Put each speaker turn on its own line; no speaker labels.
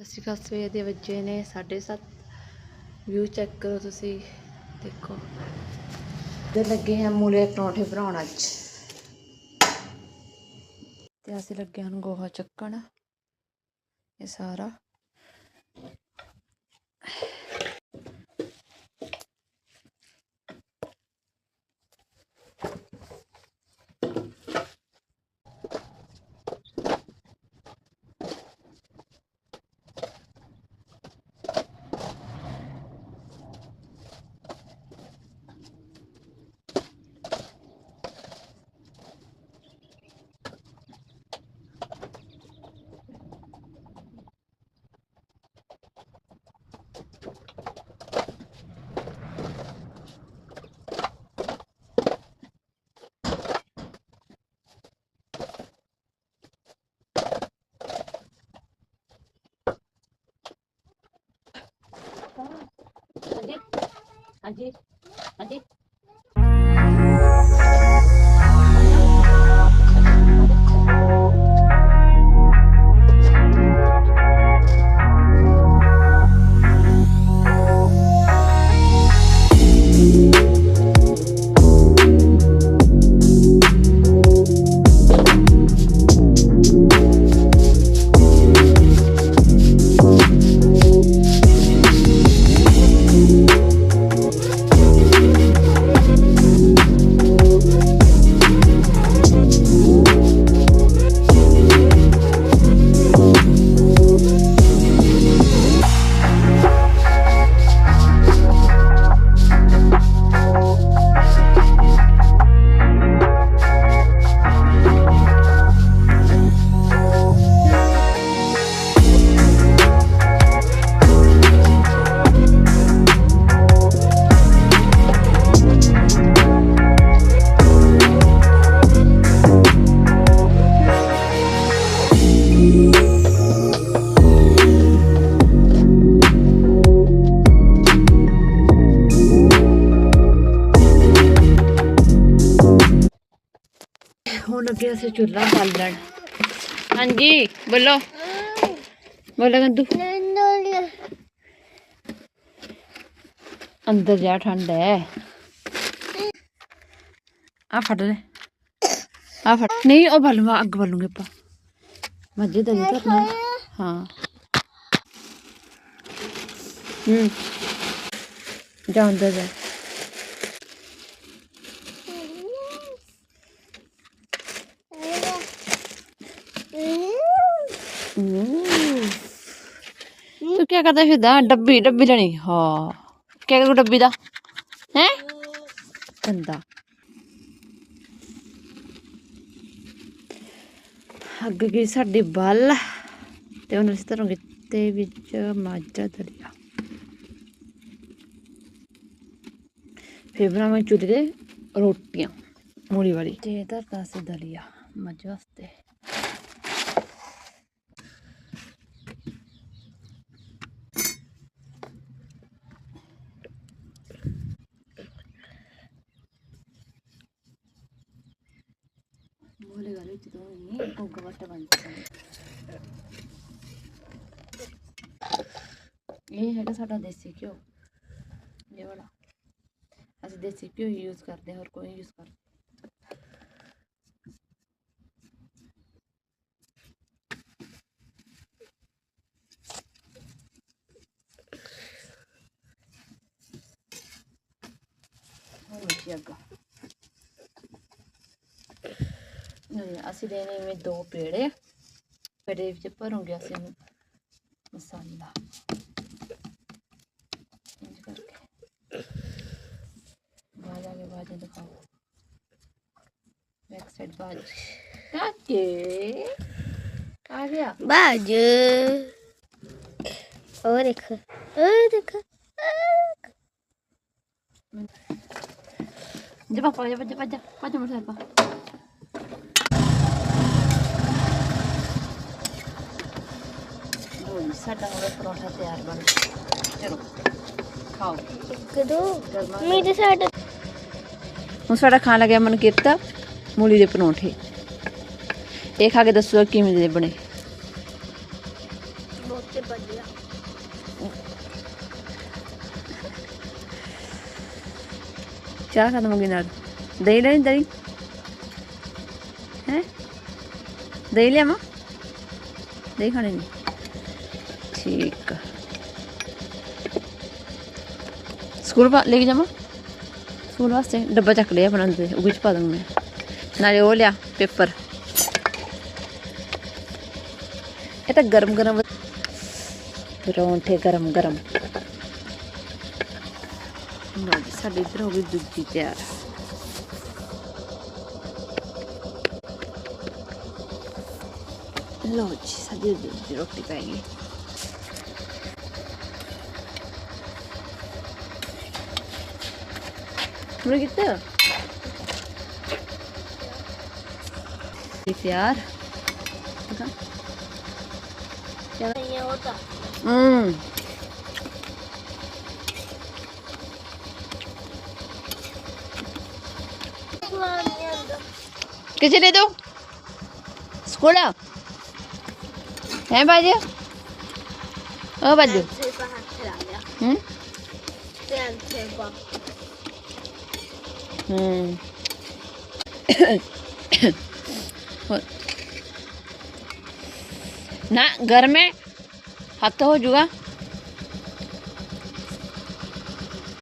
ਸਤਿ ਸ਼੍ਰੀ ਅਕਾਲ, ਸਵੇਰ ਦੇ ਵੱਜੇ ਨੇ 7:30 ਵਿਊ ਚੈੱਕ ਕਰੋ ਤੁਸੀਂ, ਦੇਖੋ। ਤੇ ਲੱਗੇ ਹਾਂ ਮੂਲੇ ਪਰੌਂਠੇ ਬਣਾਉਣ ਅੱਜ। ਤੇ ਅਸੀਂ ਲੱਗੇ ਹਾਂ ਗੋਹਾ ਚੱਕਣ, ਇਹ ਸਾਰਾ। ਹਾਂਜੀ ਹਾਂਜੀ। ਲੱਗੇ ਅਸੀਂ ਚੁੱਲ੍ਹਾ ਬਾਲਣ ਹਾਂਜੀ, ਬੋਲੋ। ਬੋਲੋ ਗੰਦੂ ਅੰਦਰ ਜਾ, ਠੰਡ ਹੈ ਆ ਫੜ ਲੈ। ਆ ਫੜ। ਨਹੀਂ, ਉਹ ਬਲਵਾ ਅੱਗ ਬਲੂਗੇ ਆਪਾਂ ਮੱਝੇ ਦਾ ਨਹੀਂ ਕਰਨਾ ਹਾਂ। ਹੂੰ। ਜਾ ਅੰਦਰ ਜਾ। ਤੂੰ ਕੀ ਕਰਦਾ ਫਿਰਦਾ? ਡੱਬੀ ਡੱਬੀ ਲੈਣੀ। ਹਾਂ। ਕੀ ਕਰੂ ਡੱਬੀ ਦਾ? ਹੈ? ਗੰਦਾ। ਅੱਗ ਗਈ ਸਾਡੀ ਬੱਲ ਤੇ ਹੁਣ ਅਸੀਂ ਧਰਾਂਗੇ ਤੇ ਵਿੱਚ ਮਾਜਾ ਦਲੀਆ ਫਿਰ ਬਣਾਵਾਂ ਚੁੱਲ੍ਹੇ ਤੇ ਰੋਟੀਆਂ, ਮੂਲੀ ਵਾਲੀ। ਤੇ ਧਰਤਾ ਸੀ ਦਲੀਆ ਮੱਝ ਵਾਸਤੇ। ਮੂਲੀ ਵਾਲੀ ਵਿੱਚ ਇਹ ਹੈਗਾ ਸਾਡਾ ਦੇਸੀ ਘਿਓ ਇਹ ਵਾਲਾ ਅਸੀਂ ਦੇਸੀ ਘਿਓ ਯੂਜ਼ ਕਰਦੇ ਹਾਂ ਹੋਰ ਕੋਈ ਯੂਜ਼ ਕਰ ਹੁਣ ਕੀ ਅੱਗਾ ਨਹੀਂ ਅਸੀਂ ਦੇਣੇ ਇਵੇਂ ਦੋ ਪੇੜੇ। ਪੇੜੇ ਵਿੱਚ ਭਰੂੰਗੇ ਅਸੀਂ ਇਹਨੂੰ। ਮਸਾਲਾ। ਇੰਜ ਕਰਕੇ। ਬਾਜ ਆਗੇ ਬਾਜ ਦਿਖਾਓ। ਬੈਕ ਸਾਈਡ ਬਾਜ ਕਾਕੇ ਆ ਗਿਆ।
ਬਾਜ। ਉਹ ਦੇਖ ਉਹ ਦੇਖ
ਜਾ ਪਾਪਾ ਜਾ ਭੱਜ ਭੱਜ ਭੱਜ ਮੋਟਰ ਪਾ ਲੋ ਜੀ ਸਾਡਾ ਹੋ ਗਿਆ ਪਰੌਂਠਾ ਤਿਆਰ ਬਣ ਚਲੋ ਖਾਓ।
ਕਦੋਂ?
ਗਰਮਾ
ਮੇਰੇ ਸਾਡ
ਹੁਣ ਸਾਡਾ ਖਾਣ ਲੱਗਿਆ ਮਨ ਕੀਤਾ ਮੂਲੀ ਦੇ ਪਰੌਂਠੇ। ਇਹ ਖਾ ਕੇ ਦੱਸੋ ਕਿਵੇਂ ਦੇ ਬਣੇ।
ਬਹੁਤ ਲਿਆ
ਚਾਹ ਖਤਮ ਹੋ ਗਈ ਨਾਲ। ਦਹੀਂ ਲੈਣੀ ਦਹੀਂ। ਹੈ? ਦਹੀਂ ਲਿਆਵਾਂ? ਦਹੀਂ ਖਾਣੀ ਨਹੀਂ ਠੀਕ। ਸਕੂਲ ਪਾ ਲੈ ਕੇ ਜਾਵਾਂ? ਸਕੂਲ ਵਾਸਤੇ ਡੱਬਾ ਚੱਕ ਲਿਆ ਆਪਣਾ ਅੰਦਰ ਉਹ ਵਿੱਚ ਪਾ ਦੂੰਗਾ ਮੈਂ। ਨਾਲੇ ਉਹ ਲਿਆ, ਪੇਪਰ। ਇਹ ਤਾਂ ਗਰਮ ਗਰਮ ਪਰੌਂਠੇ ਗਰਮ ਗਰਮ। ਲਓ ਜੀ, ਸਾਡੇ ਇੱਧਰ ਹੋ ਗਈ ਦੂਜੀ ਤਿਆਰ। ਲਓ ਜੀ, ਸਾਡੀ ਦੂਜੀ ਰੋਟੀ ਪੈ ਗਈ। Hoşuna gitti mi? İhtiyar. Bakın.
Ya orada.
Hmm. किसे दे दो स्कूला है बाजू Hmm. ना घर में हफ्ता हो जाएगा